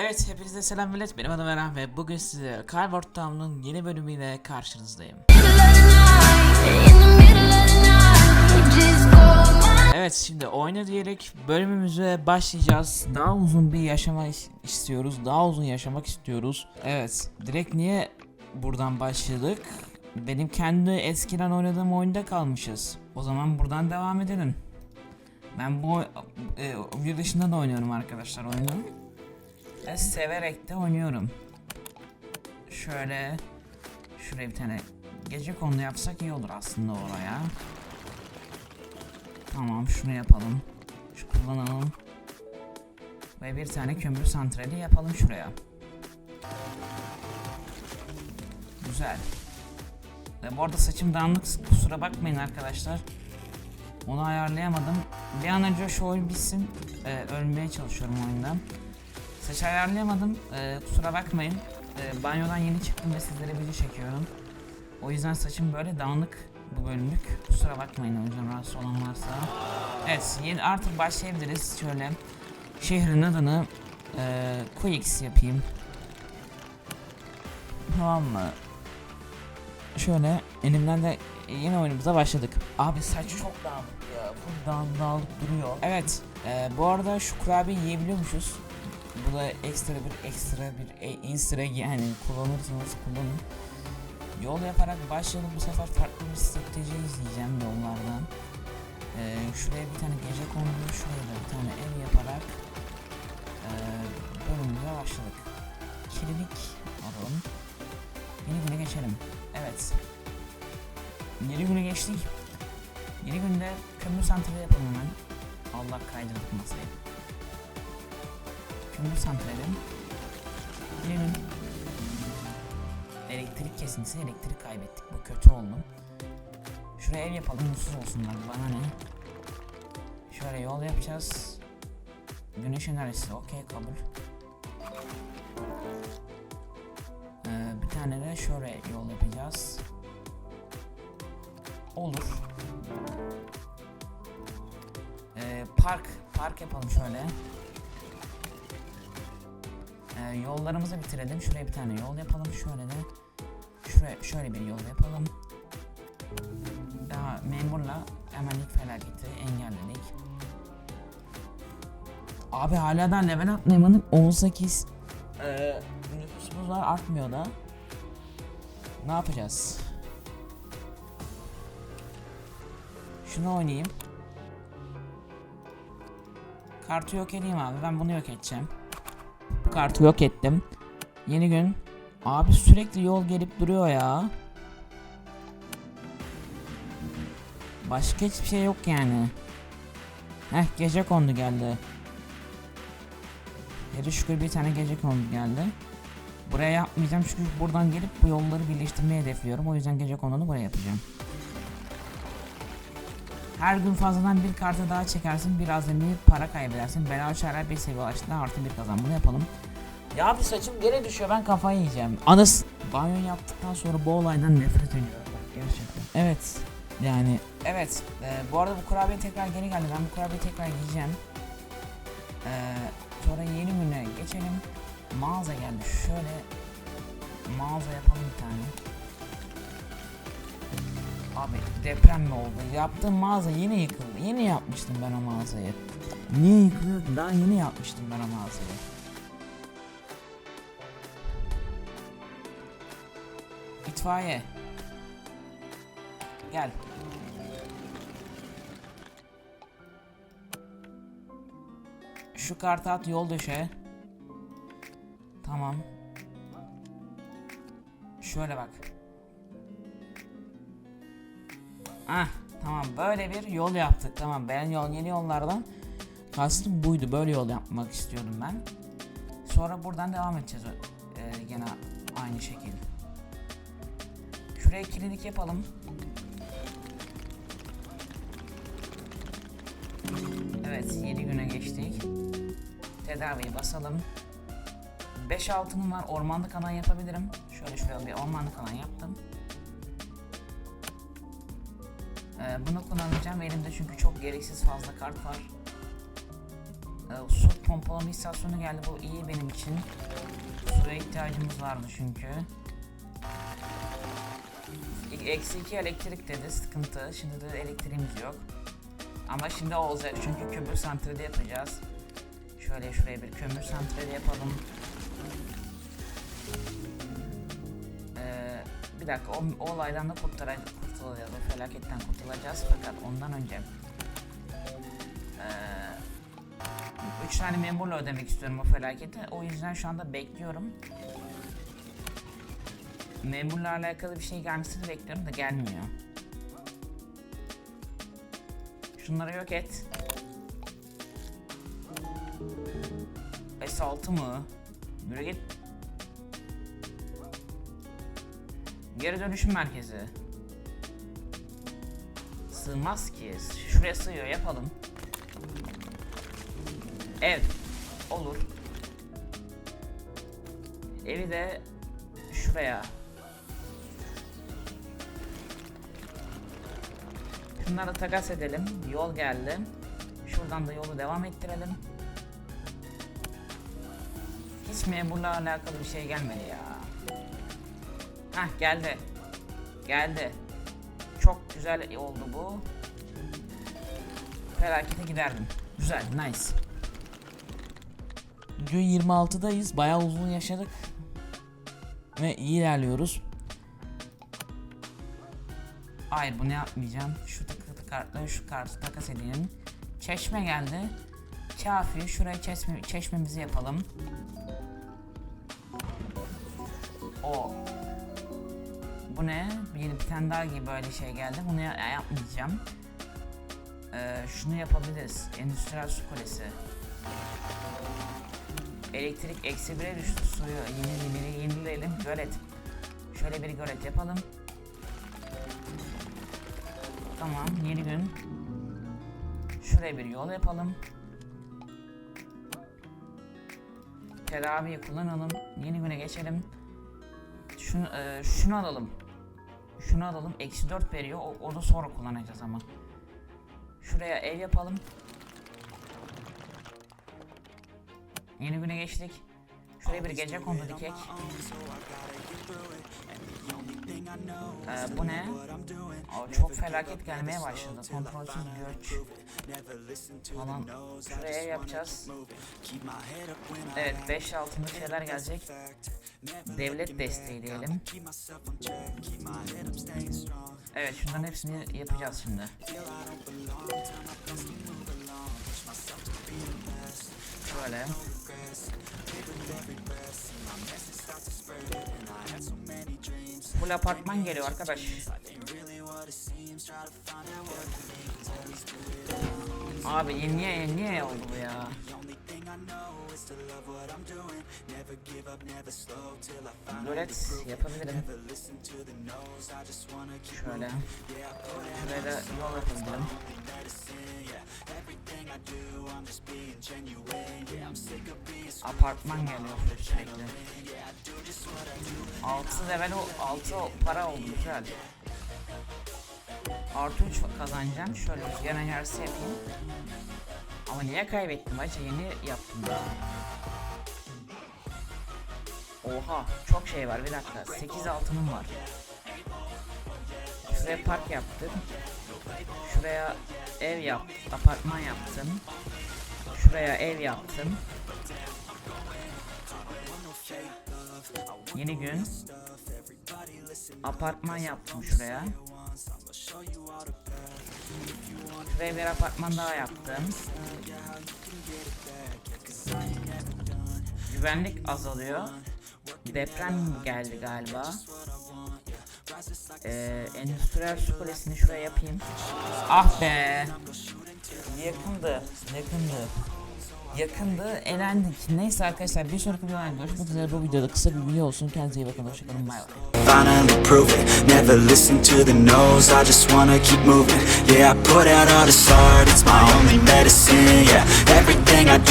Evet hepinize selam millet benim adım Eren ve bugün size Calvert Town'un yeni bölümüyle karşınızdayım. Evet şimdi oyna diyerek bölümümüze başlayacağız. Daha uzun bir yaşama is- istiyoruz. Daha uzun yaşamak istiyoruz. Evet direkt niye buradan başladık? Benim kendi eskiden oynadığım oyunda kalmışız. O zaman buradan devam edelim. Ben bu e, yurt dışında da oynuyorum arkadaşlar oyunu. Ve severek de oynuyorum. Şöyle şuraya bir tane gece kondu yapsak iyi olur aslında oraya. Tamam şunu yapalım. Şu kullanalım. Ve bir tane kömür santrali yapalım şuraya. Güzel. Ve bu arada saçım dağınık kusura bakmayın arkadaşlar. Onu ayarlayamadım. Bir an önce şu oyun bitsin. Ee, ölmeye çalışıyorum oyundan. Saç ayarlayamadım. Ee, kusura bakmayın. Ee, banyodan yeni çıktım ve sizlere video çekiyorum. O yüzden saçım böyle dağınık bu bölümlük. Kusura bakmayın o yüzden rahatsız olan varsa. Evet yeni artık başlayabiliriz. Şöyle şehrin adını e, Quix yapayım. Tamam mı? Şöyle elimden de yeni oyunumuza başladık. Abi saç çok dağınık ya. Dağınık, dağınık duruyor. Evet. e, bu arada şu kurabiye yiyebiliyormuşuz. Bu da ekstra bir ekstra bir e, egg yani kullanırsanız kullanın. Yol yaparak başlayalım bu sefer farklı bir strateji izleyeceğim yollardan. Ee, şuraya bir tane gece kondu, şuraya da bir tane ev yaparak ee, bölümümüze başladık. Kililik alalım. Yeni güne geçelim. Evet. Yeni güne geçtik. Yeni günde kömür santrali yapalım hemen. Allah kaydırdık masayı. Kömür santrali. Yeni gün. Elektrik kesintisi, elektrik kaybettik. Bu kötü oldu. Şuraya ev yapalım, mutsuz olsunlar. Bana ne? Şöyle yol yapacağız. Güneş enerjisi, okey kabul. Ee, bir tane de şöyle yol yapacağız. Olur. Ee, park, park yapalım şöyle. Ee, yollarımızı bitirelim. Şuraya bir tane yol yapalım. Şöyle de şuraya şöyle bir yol yapalım. Daha memurla hemen ilk felaketi engelledik. Abi hala da level atlayamadık. 18 ee, nüfusumuz var artmıyor da. Ne yapacağız? Şunu oynayayım. Kartı yok edeyim abi. Ben bunu yok edeceğim. Bu kartı yok ettim. Yeni gün. Abi sürekli yol gelip duruyor ya. Başka hiçbir şey yok yani. Heh gece kondu geldi. Hele şükür bir tane gece kondu geldi. Buraya yapmayacağım çünkü buradan gelip bu yolları birleştirmeyi hedefliyorum. O yüzden gece konunu buraya yapacağım. Her gün fazladan bir kartı daha çekersin bir para kaybedersin. Bela çareler bir seviye ulaştığında artı bir kazan. Bunu yapalım. Ya bir saçım geri düşüyor ben kafayı yiyeceğim. Anas banyo yaptıktan sonra bu olaydan nefret ediyorum. Gerçekten. Evet. Yani evet. e, bu arada bu kurabiye tekrar geri geldi. Ben bu kurabiyeyi tekrar yiyeceğim. E, sonra yeni güne geçelim. Mağaza geldi. Şöyle mağaza yapalım bir tane. Abi deprem mi oldu? Yaptığım mağaza yine yıkıldı. Yeni yapmıştım ben o mağazayı. Niye ki? Daha yeni yapmıştım ben o mağazayı. İtfaiye. Gel. Şu kartı at yol döşe. Tamam. Şöyle bak. Ah tamam böyle bir yol yaptık. Tamam ben yol yeni yollardan kastım buydu. Böyle yol yapmak istiyordum ben. Sonra buradan devam edeceğiz. Ee, gene aynı şekilde. Şuraya klinik yapalım. Evet, 7 güne geçtik. Tedaviyi basalım. 5 altınım var. Ormanlık alan yapabilirim. Şöyle şuraya bir ormanlık alan yaptım. Ee, bunu kullanacağım. Elimde çünkü çok gereksiz fazla kart var. Ee, su pompalama istasyonu geldi. Bu iyi benim için. Suya ihtiyacımız vardı çünkü. Eksi 2 elektrik dedi sıkıntı. Şimdi de elektriğimiz yok. Ama şimdi olacak çünkü kömür santrali yapacağız. Şöyle şuraya bir kömür santrali yapalım. Ee, bir dakika o, o olaydan da kurtaracağız, kurtulacağız. O felaketten kurtulacağız fakat ondan önce ee, üç tane memurla ödemek istiyorum o felaketi. O yüzden şu anda bekliyorum. Memurla alakalı bir şey gelmesini bekliyorum da gelmiyor. Şunları yok et. S6 mı? Yürü git. Geri dönüşüm merkezi. Sığmaz ki. Şuraya sığıyor yapalım. Ev. Olur. Evi de şuraya. Şunları takas edelim. Yol geldi. Şuradan da yolu devam ettirelim. Hiç memurla alakalı bir şey gelmedi ya. Hah geldi. Geldi. Güzel oldu bu. Felakete giderdim. Güzel, nice. Gün 26'dayız. Bayağı uzun yaşadık. Ve iyi ilerliyoruz. Hayır bunu yapmayacağım. Şu tıkı kartla şu kartı takas edeyim. Çeşme geldi. Kafi. Şuraya çeşme, çeşmemizi yapalım. O. Bu ne? Bir, tane daha gibi böyle şey geldi. Bunu ya- yapmayacağım. Ee, şunu yapabiliriz. Endüstriyel su kulesi. Elektrik eksi 1'e düştü. Suyu yeni yeni yenileyelim. Gölet. Şöyle bir gölet yapalım. Tamam yeni gün. Şuraya bir yol yapalım. Tedaviyi kullanalım. Yeni güne geçelim. Şunu, e, şunu alalım. Şunu alalım. Eksi 4 veriyor. O, onu sonra kullanacağız ama. Şuraya ev yapalım. Yeni güne geçtik. Şuraya bir gece kondu dikek. Ee, bu ne? Aa, çok felaket gelmeye başladı. Kontrolsüz göç falan. Şuraya yapacağız. Evet 5 altında şeyler gelecek. Devlet desteği diyelim. Evet şunların hepsini yapacağız şimdi. Şöyle. Full apartman geliyor arkadaş. Abi niye niye oldu bu ya? Gölet yapabilirim. Şöyle. Şuraya da yol yapabilirim. Apartman geliyor sürekli. 6 level o 6 para oldu güzel. Artı 3 kazanacağım. Şöyle rüzgar enerjisi yapayım. Ama niye kaybettim acı yeni yaptım ya. Oha çok şey var bir dakika 8 altınım var. Şuraya park yaptım. Şuraya ev yaptım, apartman yaptım. Şuraya ev yaptım. Yeni gün. Apartman yaptım şuraya. Şuraya bir apartman daha yaptım. Güvenlik azalıyor. Deprem geldi galiba. Ee, endüstriyel su kulesini şuraya yapayım. Ah be. Yakındı. Yakındı. Yakındı. Elendik. Neyse arkadaşlar bir sonraki videoda görüşmek üzere. Bu videoda kısa bir video olsun. Kendinize iyi bakın. Hoşçakalın. Bay bay. finally prove it Never listen to the no's, I just wanna keep moving Yeah, I put out all this art, it's my only medicine Yeah, everything I do